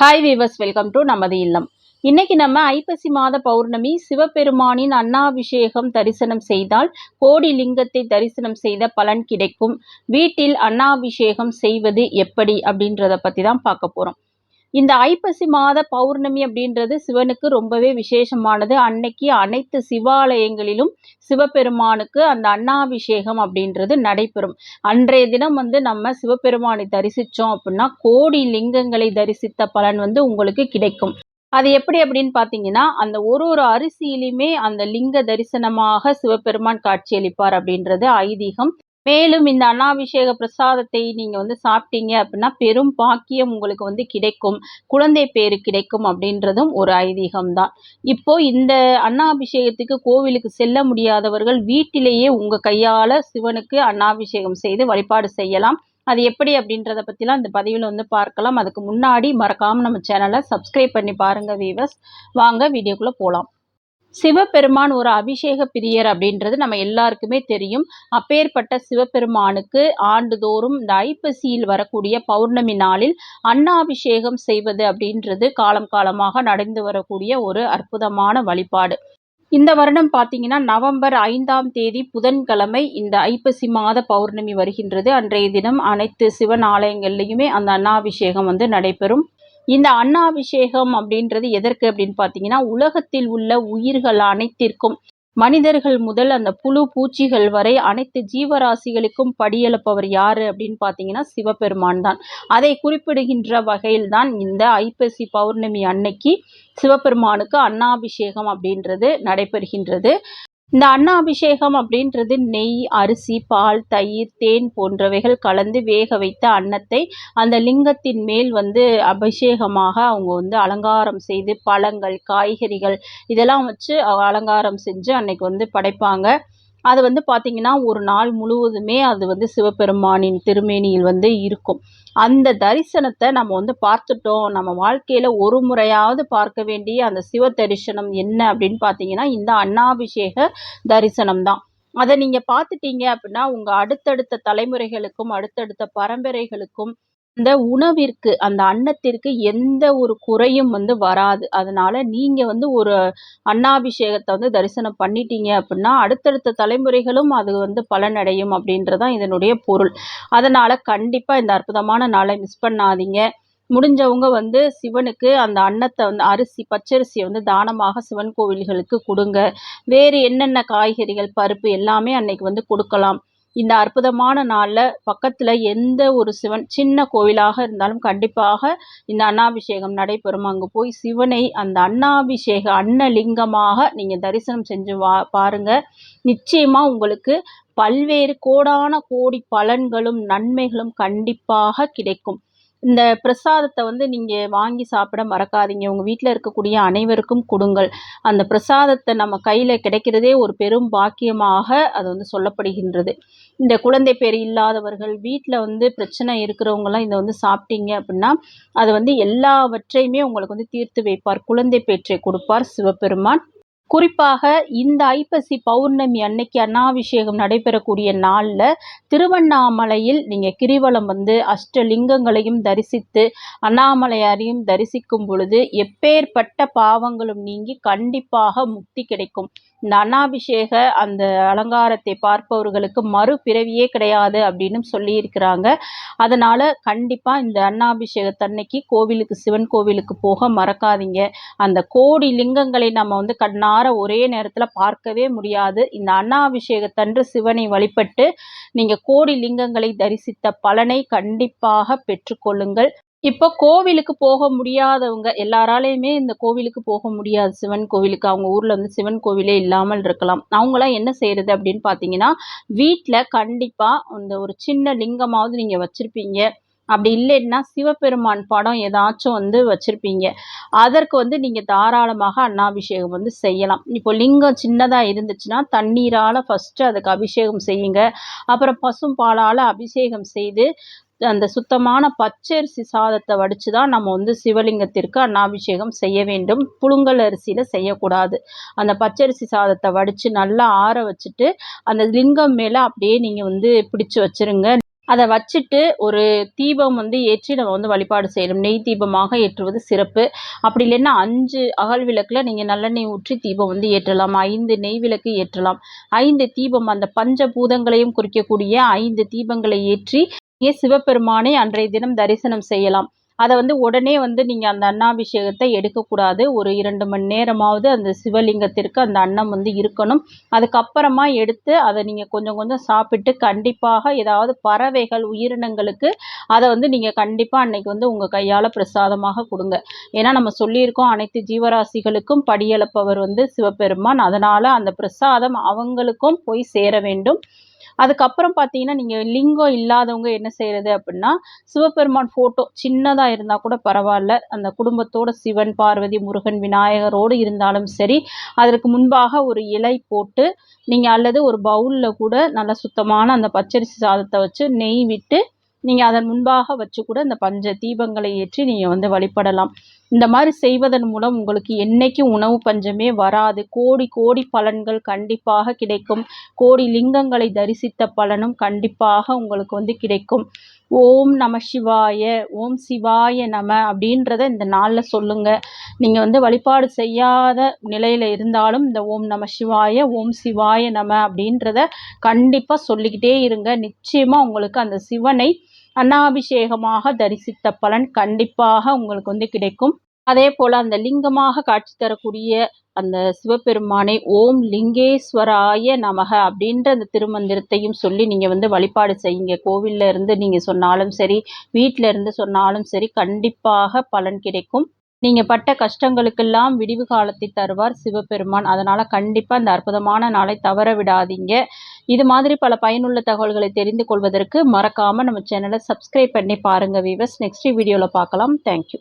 Hi viewers welcome to நமது இல்லம். இன்னைக்கு நம்ம ஐப்பசி மாத பௌர்ணமி சிவபெருமானின் அன்னாபிஷேகம் தரிசனம் செய்தால் கோடி லிங்கத்தை தரிசனம் செய்த பலன் கிடைக்கும். வீட்டில் அன்னாபிஷேகம் செய்வது எப்படி அப்படின்றத பற்றி தான் பார்க்க போகிறோம் இந்த ஐப்பசி மாத பௌர்ணமி அப்படின்றது சிவனுக்கு ரொம்பவே விசேஷமானது. அன்னைக்கு அனைத்து சிவாலயங்களிலும் சிவபெருமானுக்கு அந்த அன்னாபிஷேகம் அப்படின்றது நடைபெறும். அன்றைய தினம் வந்து நம்ம சிவபெருமானை தரிசித்தோம் அப்படின்னா கோடி லிங்கங்களை தரிசித்த பலன் வந்து உங்களுக்கு கிடைக்கும். அது எப்படி அப்படின்னு பார்த்தீங்கன்னா அந்த ஒரு ஒரு அரிசியிலுமே அந்த லிங்க தரிசனமாக சிவபெருமான் காட்சியளிப்பார் அப்படின்றது ஐதீகம். மேலும் இந்த அன்னாபிஷேக பிரசாதத்தை நீங்க வந்து சாப்பிட்டீங்க அப்படின்னா பெரும் பாக்கியம் உங்களுக்கு வந்து கிடைக்கும். குழந்தை பேரு கிடைக்கும் அப்படின்றதும் ஒரு ஐதீகம் தான் இப்போ இந்த அன்னாபிஷேகத்துக்கு கோவிலுக்கு செல்ல முடியாதவர்கள் வீட்டிலேயே உங்க கையால சிவனுக்கு அன்னாபிஷேகம் செய்து வழிபாடு செய்யலாம். அது எப்படி அப்படின்றத பற்றிலாம் இந்த பதிவில் வந்து பார்க்கலாம். அதுக்கு முன்னாடி மறக்காமல் நம்ம சேனலை சப்ஸ்கிரைப் பண்ணி பாருங்கள் வீவர்ஸ் வாங்க வீடியோக்குள்ளே போகலாம் சிவபெருமான் ஒரு அபிஷேக பிரியர் அப்படின்றது நம்ம எல்லாருக்குமே தெரியும். அப்பேற்பட்ட சிவபெருமானுக்கு ஆண்டுதோறும் இந்த ஐப்பசியில் வரக்கூடிய பௌர்ணமி நாளில் அன்னாபிஷேகம் செய்வது அப்படின்றது காலம் காலமாக நடந்து வரக்கூடிய ஒரு அற்புதமான வழிபாடு. இந்த வருடம் பார்த்தீங்கன்னா நவம்பர் ஐந்தாம் தேதி புதன்கிழமை இந்த ஐப்பசி மாத பௌர்ணமி வருகின்றது. அன்றைய தினம் அனைத்து சிவன் ஆலயங்கள்லையுமே அந்த அன்னாபிஷேகம் வந்து நடைபெறும். இந்த அன்னாபிஷேகம் அப்படின்றது எதற்கு அப்படின்னு பார்த்தீங்கன்னா உலகத்தில் உள்ள உயிர்கள் அனைத்திற்கும் மனிதர்கள் முதல் அந்த புழு பூச்சிகள் வரை அனைத்து ஜீவராசிகளுக்கும் படியெழுப்பவர் யாரு அப்படின்னு பார்த்தீங்கன்னா சிவபெருமான் தான். அதை குறிப்பிடுகின்ற வகையில் தான் இந்த ஐப்பசி பௌர்ணமி அன்னைக்கு சிவபெருமானுக்கு அன்னாபிஷேகம் அப்படின்றது நடைபெறுகின்றது. இந்த அன்ன அபிஷேகம் அப்படின்றது நெய் அரிசி பால் தயிர் தேன் போன்றவைகள் கலந்து வேக வைத்த அன்னத்தை அந்த லிங்கத்தின் மேல் வந்து அபிஷேகமாக அவங்க வந்து அலங்காரம் செய்து பழங்கள் காய்கறிகள் இதெல்லாம் வச்சு அலங்காரம் செஞ்சு அன்னைக்கு வந்து படைப்பாங்க. அது வந்து பார்த்திங்கன்னா ஒரு நாள் முழுவதுமே அது வந்து சிவபெருமானின் திருமேனியில் வந்து இருக்கும். அந்த தரிசனத்தை நம்ம வந்து பார்த்துட்டோம். நம்ம வாழ்க்கையில் ஒரு முறையாவது பார்க்க வேண்டிய அந்த சிவ தரிசனம் என்ன அப்படின்னு பார்த்தீங்கன்னா இந்த அன்னாபிஷேக தரிசனம் தான். அதை நீங்கள் பார்த்துட்டீங்க அப்படின்னா உங்கள் அடுத்தடுத்த தலைமுறைகளுக்கும் அடுத்தடுத்த பரம்பரைகளுக்கும் அந்த உணவிற்கு அந்த அன்னத்திற்கு எந்த ஒரு குறையும் வந்து வராது. அதனால நீங்க வந்து ஒரு அன்னாபிஷேகத்தை வந்து தரிசனம் பண்ணிட்டீங்க அப்படின்னா அடுத்தடுத்த தலைமுறைகளும் அது வந்து பலனடையும் அப்படின்றதான் இதனுடைய பொருள். அதனால கண்டிப்பா இந்த அற்புதமான நாளை மிஸ் பண்ணாதீங்க. முடிஞ்சவங்க வந்து சிவனுக்கு அந்த அன்னத்தை வந்து அரிசி பச்சரிசியை வந்து தானமாக சிவன் கோவில்களுக்கு கொடுங்க. வேறு என்னென்ன காய்கறிகள் பருப்பு எல்லாமே அன்னைக்கு வந்து கொடுக்கலாம். இந்த அற்புதமான நாளில் பக்கத்தில் எந்த ஒரு சிவன் சின்ன கோவிலாக இருந்தாலும் கண்டிப்பாக இந்த அன்னாபிஷேகம் நடைபெறும். அங்கே போய் சிவனை அந்த அன்னாபிஷேக அன்னலிங்கமாக நீங்கள் தரிசனம் செஞ்சு வா பாருங்கள் நிச்சயமாக உங்களுக்கு பல்வேறு கோடான கோடி பலன்களும் நன்மைகளும் கண்டிப்பாக கிடைக்கும். இந்த பிரசாதத்தை வந்து நீங்கள் வாங்கி சாப்பிட மறக்காதீங்க. உங்கள் வீட்டில் இருக்கக்கூடிய அனைவருக்கும் கொடுங்கள். அந்த பிரசாதத்தை நம்ம கையில் கிடைக்கிறதே ஒரு பெரும் பாக்கியமாக அது வந்து சொல்லப்படுகின்றது. இந்த குழந்தை பேர் இல்லாதவர்கள் வீட்டில் வந்து பிரச்சனை இருக்கிறவங்கலாம் இதை வந்து சாப்பிட்டீங்க அப்படின்னா அது வந்து எல்லாவற்றையுமே உங்களுக்கு வந்து தீர்த்து வைப்பார். குழந்தை பேற்றை கொடுப்பார் சிவபெருமான். குறிப்பாக இந்த ஐப்பசி பௌர்ணமி அன்னைக்கு அன்னாபிஷேகம் நடைபெறக்கூடிய நாளில் திருவண்ணாமலையில் நீங்கள் கிரிவலம் வந்து அஷ்டலிங்கங்களையும் தரிசித்து அண்ணாமலையாரையும் தரிசிக்கும் பொழுது எப்பேற்பட்ட பாவங்களும் நீங்கி கண்டிப்பாக முக்தி கிடைக்கும். இந்த அன்னாபிஷேக அந்த அலங்காரத்தை பார்ப்பவர்களுக்கு மறுபிறவியே கிடையாது அப்படின்னு சொல்லியிருக்கிறாங்க. அதனால் கண்டிப்பாக இந்த அன்னாபிஷேகத்தன்னைக்கு கோவிலுக்கு சிவன் கோவிலுக்கு போக மறக்காதீங்க. அந்த கோடி லிங்கங்களை நம்ம வந்து கண்ணார ஒரே நேரத்தில் பார்க்கவே முடியாது. இந்த அன்னாபிஷேகத்தன்று சிவனை வழிபட்டு நீங்கள் கோடி லிங்கங்களை தரிசித்த பலனை கண்டிப்பாக பெற்றுக்கொள்ளுங்கள். இப்போ கோவிலுக்கு போக முடியாதவங்க எல்லாராலையுமே இந்த கோவிலுக்கு போக முடியாது. சிவன் கோவிலுக்கு. அவங்க ஊரில் வந்து சிவன் கோவிலே இல்லாமல் இருக்கலாம். அவங்களாம் என்ன செய்கிறது அப்படின்னு பார்த்தீங்கன்னா வீட்டில் கண்டிப்பாக அந்த ஒரு சின்ன லிங்கமாவது நீங்கள் வச்சுருப்பீங்க. அப்படி இல்லைன்னா சிவபெருமான் படம் ஏதாச்சும் வந்து வச்சுருப்பீங்க. அதற்கு வந்து நீங்கள் தாராளமாக அன்னாபிஷேகம் வந்து செய்யலாம். இப்போ லிங்கம் சின்னதாக இருந்துச்சுன்னா தண்ணீரால் ஃபஸ்ட்டு அதுக்கு அபிஷேகம் செய்யுங்க. அப்புறம் பசும் பாலால் அபிஷேகம் செய்து அந்த சுத்தமான பச்சரிசி சாதத்தை வடித்து தான் நம்ம வந்து சிவலிங்கத்திற்கு அன்னாபிஷேகம் செய்ய வேண்டும். புழுங்கல் அரிசியில் செய்யக்கூடாது. அந்த பச்சரிசி சாதத்தை வடித்து நல்லா ஆற வச்சுட்டு அந்த லிங்கம் மேலே அப்படியே நீங்கள் வந்து பிடிச்சி வச்சுருங்க. அதை வச்சுட்டு ஒரு தீபம் வந்து ஏற்றி நம்ம வந்து வழிபாடு செய்யணும். நெய் தீபமாக ஏற்றுவது சிறப்பு. அப்படி இல்லைன்னா அஞ்சு அகல் விளக்கில் நீங்கள் நல்லெண்ணெய் ஊற்றி தீபம் வந்து ஏற்றலாம். ஐந்து நெய் விளக்கு ஏற்றலாம். ஐந்து தீபம் அந்த பஞ்ச பூதங்களையும் குறிக்கக்கூடிய ஐந்து தீபங்களை ஏற்றி ஏ சிவபெருமானை அன்றைய தினம் தரிசனம் செய்யலாம்? அதை வந்து உடனே வந்து நீங்கள் அந்த அன்னாபிஷேகத்தை எடுக்கக்கூடாது. ஒரு இரண்டு மணி நேரமாவது அந்த சிவலிங்கத்திற்கு அந்த அன்னம் வந்து இருக்கணும். அதுக்கப்புறமா எடுத்து அதை நீங்கள் கொஞ்சம் கொஞ்சம் சாப்பிட்டு கண்டிப்பாக ஏதாவது பறவைகள் உயிரினங்களுக்கு அதை வந்து நீங்கள் கண்டிப்பாக அன்னைக்கு வந்து உங்கள் கையால் பிரசாதமாக கொடுங்க. ஏன்னா நம்ம சொல்லியிருக்கோம் அனைத்து ஜீவராசிகளுக்கும் படியளப்பவர் வந்து சிவபெருமான். அதனால் அந்த பிரசாதம் அவங்களுக்கும் போய் சேர வேண்டும். அதுக்கப்புறம் பார்த்தீங்கன்னா நீங்கள் லிங்கம் இல்லாதவங்க என்ன செய்கிறது அப்படின்னா சிவபெருமான் ஃபோட்டோ சின்னதாக இருந்தால் கூட பரவாயில்ல. அந்த குடும்பத்தோட சிவன் பார்வதி முருகன் விநாயகரோடு இருந்தாலும் சரி அதற்கு முன்பாக ஒரு இலை போட்டு நீங்கள் அல்லது ஒரு பவுலில் கூட நல்ல சுத்தமான அந்த பச்சரிசி சாதத்தை வச்சு நெய் விட்டு நீங்கள் அதன் முன்பாக வச்சு கூட இந்த பஞ்ச தீபங்களை ஏற்றி நீங்கள் வந்து வழிபடலாம். இந்த மாதிரி செய்வதன் மூலம் உங்களுக்கு என்றைக்கும் உணவு பஞ்சமே வராது. கோடி கோடி பலன்கள் கண்டிப்பாக கிடைக்கும். கோடி லிங்கங்களை தரிசித்த பலனும் கண்டிப்பாக உங்களுக்கு வந்து கிடைக்கும். ஓம் நம சிவாய ஓம் சிவாய நம அப்படின்றத இந்த நாளில் சொல்லுங்கள் நீங்கள் வந்து வழிபாடு செய்யாத நிலையில் இருந்தாலும் இந்த ஓம் நம சிவாய ஓம் சிவாய நம அப்படின்றத கண்டிப்பாக சொல்லிக்கிட்டே இருங்க. நிச்சயமாக உங்களுக்கு அந்த சிவனை அன்னாபிஷேகமாக தரிசித்த பலன் கண்டிப்பாக உங்களுக்கு வந்து கிடைக்கும். அதே போல் அந்த லிங்கமாக காட்சி தரக்கூடிய அந்த சிவபெருமானை ஓம் லிங்கேஸ்வராய நமக அப்படின்ற அந்த திருமந்திரத்தையும் சொல்லி நீங்கள் வந்து வழிபாடு செய்யுங்க. கோவிலில் இருந்து நீங்கள் சொன்னாலும் சரி வீட்டில் இருந்து சொன்னாலும் சரி கண்டிப்பாக பலன் கிடைக்கும். நீங்கள் பட்ட கஷ்டங்களுக்கெல்லாம் விடிவு காலத்தை தருவார் சிவபெருமான். அதனால் கண்டிப்பாக இந்த அற்புதமான நாளை தவற விடாதீங்க. இது மாதிரி பல பயனுள்ள தகவல்களை தெரிந்து கொள்வதற்கு மறக்காமல் நம்ம சேனலை சப்ஸ்கிரைப் பண்ணி பாருங்கள் வீவர்ஸ் நெக்ஸ்ட் வீடியோவில் பார்க்கலாம். தேங்க்யூ